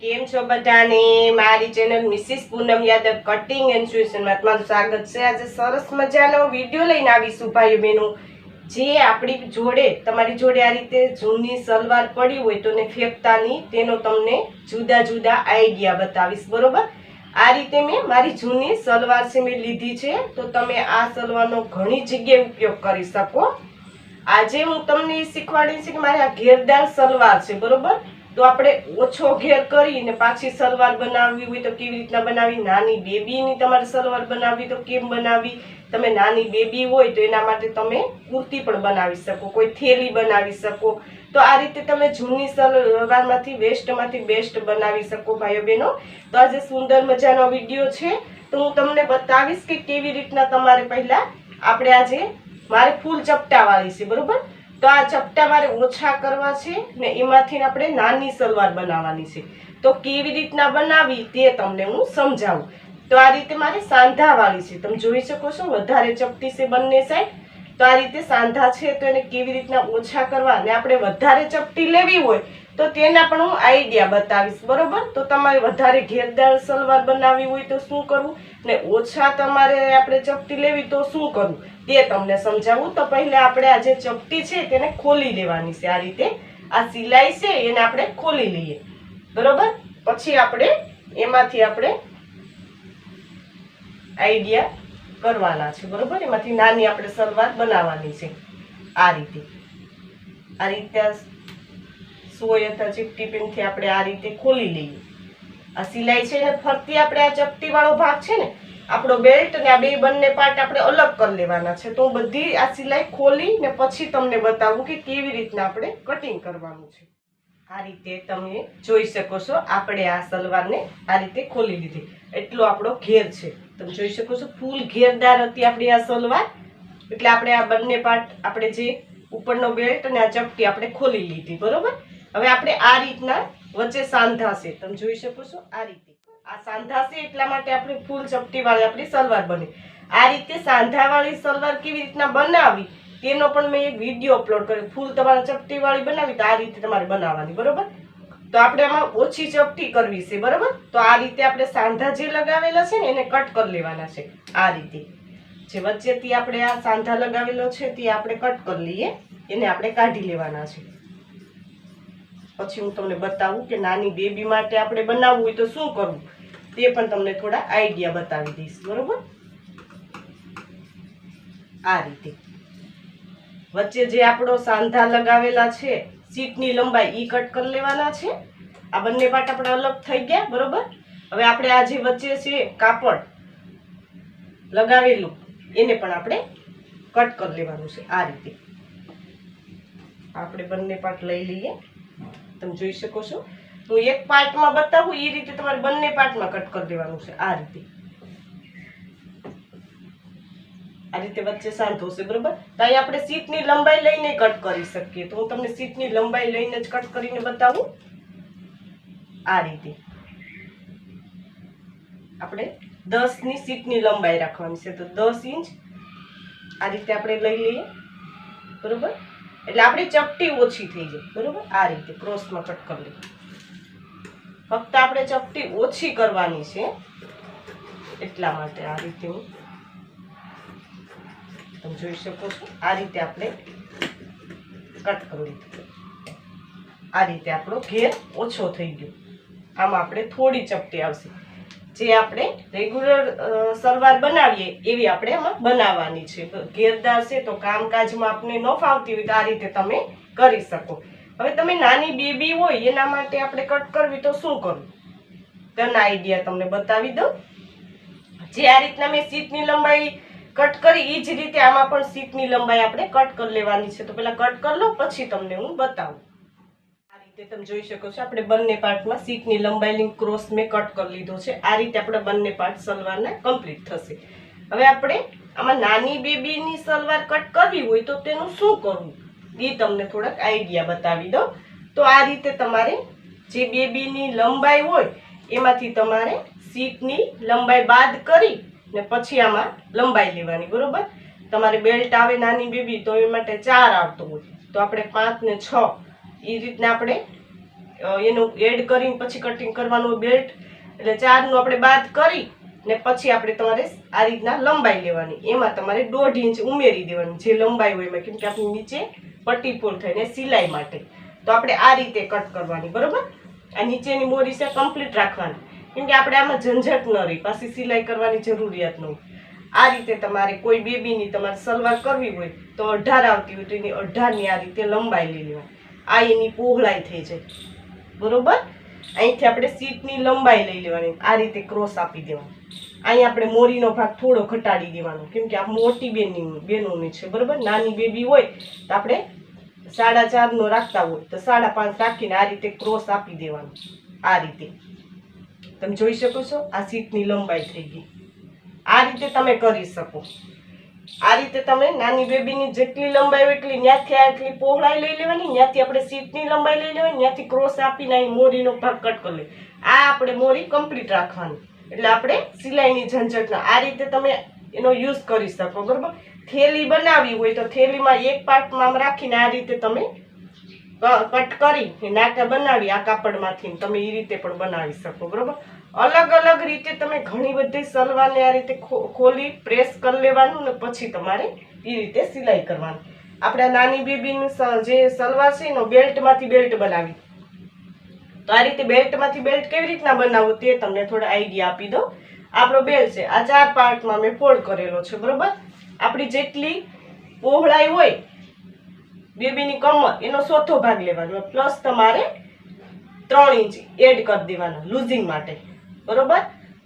કેમ છો બધાને? મારી channel Mrs Poonam Yadav cutting and સ્યુશનમાં તમારું સ્વાગત છે. આજે સરસ મજાનો વીડિયો લઈને આવીશું ભાઈઓ બહેનો. જે આપણી જોડે, તમારી જોડે આ રીતે જૂની સલવાર પડી હોય તો ને ફેંકતાની, તેનો તમને જુદા જુદા આઈડિયા બતાવીશ, બરોબર? આ રીતે મેં મારી જૂની સલવાર છે, મેં લીધી છે. તો તમે આ સલવારનો ઘણી જગ્યાએ ઉપયોગ કરી શકો. આજે હું તમને એ શીખવાડીશ કે મારે આ ઘેરદાર સલવાર છે, બરોબર? તો આપણે ઓછો ઘેર કરીને પાછી સલવાર બનાવવી હોય તો કેવી રીતના બનાવી? નાની બેબીની તમારે સલવાર બનાવવી તો કેમ બનાવવી? તમે નાની બેબી હોય તો એના માટે તમે કુર્તી પણ બનાવી શકો, કોઈ થેલી બનાવી શકો. તો આ રીતે તમે જૂની સલવારમાંથી વેસ્ટમાંથી બેસ્ટ બનાવી શકો, ભાઈઓ બહેનો. તો આજે સુંદર મજાનો વીડિયો છે. તો હું તમને બતાવીશ કે કેવી રીતના તમારે પહેલાં આપણે આજે મારે ફૂલ ચપટાવાળી છે, બરોબર? તો આ ચપટા મારે ઓછા કરવા છે ને એમાંથી આપણે નાની સલવાર બનાવવાની છે. તો કેવી રીતના બનાવી તે તમને હું સમજાવું. તો આ રીતે મારે સાંધાવાળી છે. તમે જોઈ શકો છો, વધારે ચપટી છે બંને સાઈડ તો આ રીતે સાંધા છે, તો એને કેવી રીતના ઓછા કરવા? ને આપણે વધારે ચપટી લેવી હોય તો તેના પણ હું આઈડિયા બતાવીશ, બરોબર? તો તમારે વધારે ઘેરદાર સલવાર બનાવવી હોય તો શું કરવું? ને ઓછા તમારે આપણે ચપટી લેવી તો શું કરવું? તે તમને સમજાવું. તો પહેલાં આપણે આ જે ચપટી છે તેને ખોલી લેવાની છે. આ રીતે આ સિલાઈ છે એને આપણે ખોલી લઈએ. બરોબર? પછી આપણે એમાંથી આપણે આઈડિયા કરવાના છે. બરોબર? એમાંથી નાની આપણે સલવાર બનાવવાની છે. આ રીતે. આ રીતે સોય અથવા ચીપટી પિનથી આપણે આ રીતે ખોલી લઈએ. આ સિલાઈ છે ને ફરતી આપણે આ ચપટી વાળો ભાગ છે ને, આપણો બેલ્ટ ને આ બે બંને પાર્ટ આપણે અલગ કરી લેવાના છે. તો બધી આ સિલાઈ ખોલી ને પછી તમને બતાવું કે કેવી રીતના આપણે કટિંગ કરવાનું છે. આ રીતે તમે જોઈ શકો છો, આપણે આ સલવારને આ રીતે ખોલી લીધી. એટલો આપણો ઘેર છે. તમે જોઈ શકો છો ફૂલ ઘેરદાર હતી આપણી આ સલવાર. એટલે આપણે આ બંને પાર્ટ આપણે જે ઉપરનો બેલ્ટ અને આ ચપટી આપણે ખોલી લીધી, બરોબર? હવે આપણે આ રીતના વચ્ચે સાંધા છે તમે જોઈ શકો છો આ રીતે. આ સાંધા છે એટલા માટે આપણે ફૂલ ચપટી વાળી આપણી સલવાર બને. આ રીતે સાંધા વાળી સલવાર કેવી રીતના બનાવી, તેનો પણ મેં એક વીડિયો અપલોડ કર્યો. ફૂલ તમારે ચપટી વાળી બનાવી તો આ રીતે તમારે બનાવવાની, બરોબર? તો આપણે આમાં ઓછી ચપટી કરવી છે, બરોબર? તો આ રીતે આપણે સાંધા જે લગાવેલા છે ને, એને કટ કરી લેવાના છે, આ રીતે. જે વચ્ચેથી આપણે આ સાંધા લગાવેલો છે, તે આપણે કટ કરી લઈએ. એને આપણે કાઢી લેવાના છે. પછી હું તમને બતાવું કે નાની બેબી માટે આપણે બનાવવું હોય તો શું કરવું? તે પણ તમને થોડા આઈડિયા બતાવી દઈશ, બરોબર? આ રીતે. વચ્ચે જે આપણો સાંધા લગાવેલા છે, સીટની લંબાઈ એ કટ કરી લેવાના છે. આ બંને પાર્ટ આપણે અલગ થઈ ગયા, બરોબર? હવે આપણે આ જે વચ્ચે છે કાપડ લગાવેલું, એને પણ આપણે કટ કરી લેવાનું છે, આ રીતે. આપણે બંને પાર્ટ લઈ લઈએ. તમે જોઈ શકો છો. હું એક પાર્ટમાં બતાવું એ રીતે તમારે બંને પાર્ટમાં કટ કરી દેવાનું છે, આ રીતે. આ રીતે વચ્ચે સાંધો છે બરોબર? તો અહીં આપણે સીટની લંબાઈ લઈને કટ કરી શકીએ. તો હું તમને સીટની લંબાઈ લઈને જ કટ કરીને બતાવું. આ રીતે. આપણે દસની સીટની લંબાઈ રાખવાની છે, તો દસ ઇંચ આ રીતે આપણે લઈ લઈએ. બરોબર? એટલે આપણી ચપટી ઓછી થઈ જાય, બરોબર? આ રીતે, ક્રોસમાં કટ કરી લઈએ ફક્ત આપણે ચપટી ઓછી કરવાની છે, એટલા માટે આ રીતે હું તમે જોઈ શકો છો, આ રીતે આપણે કટ કરી લીધું આ રીતે આપણો ઘેર ઓછો થઈ ગયો. આમાં આપણે થોડી ચપટી આવશે. જે આપણે રેગ્યુલર સલવાર બનાવીએ એવી આપણે એમાં બનાવવાની છે. ઘેરદાર છે તો કામકાજમાં આપણે ન ફાવતી હોય તો આ રીતે તમે કરી શકો. હવે તમે નાની બેબી હોય એના માટે આપણે કટ કરવી તો શું કરવું તેના આઈડિયા તમને બતાવી દઉં. જે આ રીતના મેં સીટની લંબાઈ કટ કરી એ જ રીતે આમાં પણ સીટની લંબાઈ આપણે કટ કરી લેવાની છે. તો પહેલાં કટ કરી લો, પછી તમને હું બતાવું. આ તમે જોઈ શકો છો, આપણે બંને પાર્ટમાં સીટની લંબાઈની ક્રોસ મેં કટ કરી લીધો છે. આ રીતે આપણે બંને પાર્ટ સલવારના કમ્પ્લીટ થશે. હવે આપણે આમાં નાની બેબીની સલવાર કટ કરવી હોય તો તેનું શું કરવું? એ તમને થોડાક આઈડિયા બતાવી દો તો આ રીતે તમારે જે બેબીની લંબાઈ હોય, એમાંથી તમારે સીટની લંબાઈ બાદ કરી ને પછી આમાં લંબાઈ લેવાની, બરોબર? તમારે બેલ્ટ આવે નાની બેબી, તો એ માટે ચાર આવતો હોય. તો આપણે પાંચ ને છ એ રીતના આપણે એનું એડ કરીને પછી કટિંગ કરવાનું બેલ્ટ એટલે ચારનું આપણે બાદ કરી ને પછી આપણે તમારે આ રીતના લંબાઈ લેવાની. એમાં તમારે દોઢ ઇંચ ઉમેરી દેવાની, જે લંબાઈ હોય એમાં. કેમ કે આપણી નીચે પટ્ટી ફૂલ થઈને સિલાઈ માટે. તો આપણે આ રીતે કટ કરવાની, બરાબર? આ નીચેની મોરી છે કમ્પ્લીટ રાખવાની. કેમ કે આપણે આમાં ઝંઝટ ન રહી, પાછી સિલાઈ કરવાની જરૂરિયાત ન આ રીતે તમારે કોઈ બેબીની તમારે સલવાર કરવી હોય તો અઢાર આવતી હોય તો એની અઢારની આ રીતે લંબાઈ લઈ લેવાની. આ એની પહોળાઈ થઈ જાય. બરોબર? અહીંથી આપણે સીટની લંબાઈ લઈ લેવાની. આ રીતે ક્રોસ આપી દેવાનું. અહીં આપણે મોરીનો ભાગ થોડો ઘટાડી દેવાનો. કેમ કે આ મોટી બેનની બેનોની છે, બરોબર? નાની બેબી હોય તો આપણે સાડા ચારનો રાખતા હોય તો સાડા પાંચ રાખીને આ રીતે ક્રોસ આપી દેવાનું. આ રીતે. તમે જોઈ શકો છો? આ સીટની લંબાઈ થઈ ગઈ. આ રીતે તમે કરી શકો. આ રીતે તમે નાની બેબીની જેટલી લંબાઈ એટલી ત્યાંથી આટલી પહોળાઈ લઈ લેવાની ત્યાંથી આપણે સીટની લંબાઈ લઈ લેવાની ત્યાંથી ક્રોસ આપીને અહીં મોરીનો ભાગ કટ કરી આ આપણે મોરી કમ્પ્લીટ રાખવાની. એટલે આપણે સિલાઈની ઝંઝટના, આ રીતે તમે એનો યુઝ કરી શકો, બરાબર? થેલી બનાવી હોય તો થેલીમાં એક પાર્ટમાં રાખીને આ રીતે તમે કટ કરી નાકા બનાવી, આ કાપડમાંથી તમે એ રીતે પણ બનાવી શકો, બરોબર? અલગ અલગ રીતે તમે ઘણી બધી સલવારને આ રીતે ખોલી, પ્રેસ કરી લેવાનું ને પછી તમારે એ રીતે સિલાઈ કરવાની. આપણે નાની બેબીની જે સલવાર છે એનો બેલ્ટમાંથી બેલ્ટ બનાવી. તો આ રીતે બેલ્ટમાંથી બેલ્ટ કેવી રીતના બનાવવું તે તમને થોડા આઈડિયા આપી દો આપણો બેલ્ટ છે, આ ચાર પાર્ટમાં મેં ફોલ્ડ કરેલો છે, બરોબર? આપણી જેટલી પહોળાઈ હોય, બેબીની કમર, એનો ચોથો ભાગ લેવાનો, પ્લસ તમારે ત્રણ ઇંચ એડ કરી દેવાનો, લૂઝિંગ માટે. બરોબર?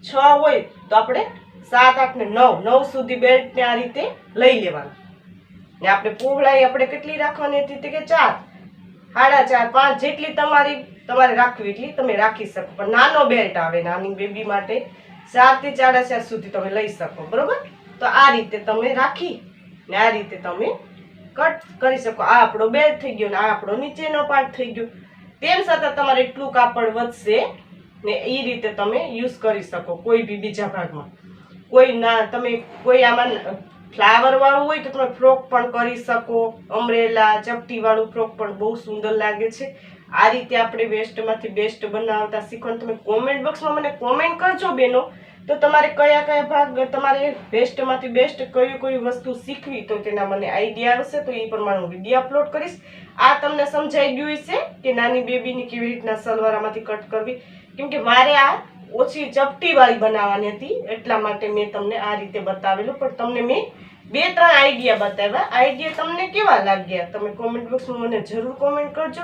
છ હોય તો આપણે સાત, આઠ ને નવ. નવ સુધી બેલ્ટને આ રીતે લઈ લેવાનું. ને આપણે પહોળાઈ આપણે કેટલી રાખવાની હતી કે ચાર? સાડા ચાર, પાંચ જેટલી તમારી તમારે રાખવી એટલી તમે રાખી શકો. પણ નાનો બેલ્ટ આવે, નાની બેબી માટે ચારથી સાડા ચાર સુધી તમે લઈ શકો. બરોબર? તો આ રીતે તમે રાખી ને આ રીતે તમે કટ કરી શકો. આ આપણો બેલ્ટ થઈ ગયો ને આ આપણો નીચેનો પાર્ટ થઈ ગયો. તેમ છતાં તમારે એટલું કાપડ વધશે ને એ રીતે તમે યુઝ કરી શકો કોઈ બી બીજા ભાગમાં. કોઈ ના, તમે કોઈ આમાં ફ્લાવર વાળું હોય તો તમે ફ્રોક પણ કરી શકો અમરેલા ચપટી વાળું ફ્રોક પણ બહુ સુંદર લાગે છે. આ રીતે આપણે વેસ્ટમાંથી બેસ્ટ બનાવતા શીખવાનું. તમે કોમેન્ટ બોક્સમાં મને કોમેન્ટ કરજો બેનો. તો તમારે કયા કયા ભાગ તમારે બેસ્ટમાંથી બેસ્ટ કયું કયું વસ્તુ શીખવી તો તેના મને આઈડિયા આવશે તો એ પ્રમાણે હું વીડિયો અપલોડ કરીશ. આ તમને સમજાઈ ગયું છે કે નાની બેબીની કેવી રીતના સલવારામાંથી કટ કરવી. કેમ કે મારે આ ઓછી ચપટી વાળી બનાવવાની હતી, એટલા માટે મેં તમને આ રીતે બતાવેલું. પણ તમને મેં બે, ત્રણ આઈડિયા બતાવ્યા. આઈડિયા તમને કેવા લાગ્યા? તમે કોમેન્ટ બોક્સમાં મને જરૂર કોમેન્ટ કરજો.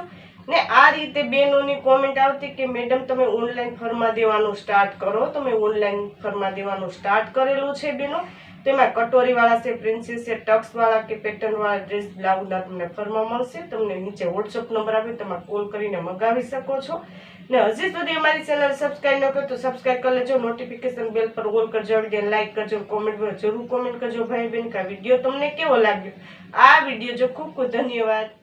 ને આ રીતે બેનોની કોમેન્ટ આવતી કે, મેડમ, તમે ઓનલાઈન ફરમા દેવાનું સ્ટાર્ટ કરો. તમે ઓનલાઈન ફરમા દેવાનું સ્ટાર્ટ કરેલું છે બેનો. તેમાં કટોરીવાળા છે, પ્રિન્સિસ છે, ટક્સવાળા કે પેટર્નવાળા ડ્રેસ બ્લાઉઝના તમને ફરમાં મળશે. તમને નીચે વોટ્સઅપ નંબર આપે તમે કોલ કરીને મગાવી શકો છો. ને હજી સુધી અમારી ચેનલ સબસ્ક્રાઈબ ન કરો તો સબસ્ક્રાઇબ કરી લેજો. નોટિફિકેશન બેલ પર ઓલ કરજો. વીડિયો લાઈક કરજો કોમેન્ટ જરૂર કોમેન્ટ કરજો ભાઈ બેન કે વીડિયો તમને કેવો લાગ્યો? આ વીડિયો જો ખૂબ ખૂબ ધન્યવાદ.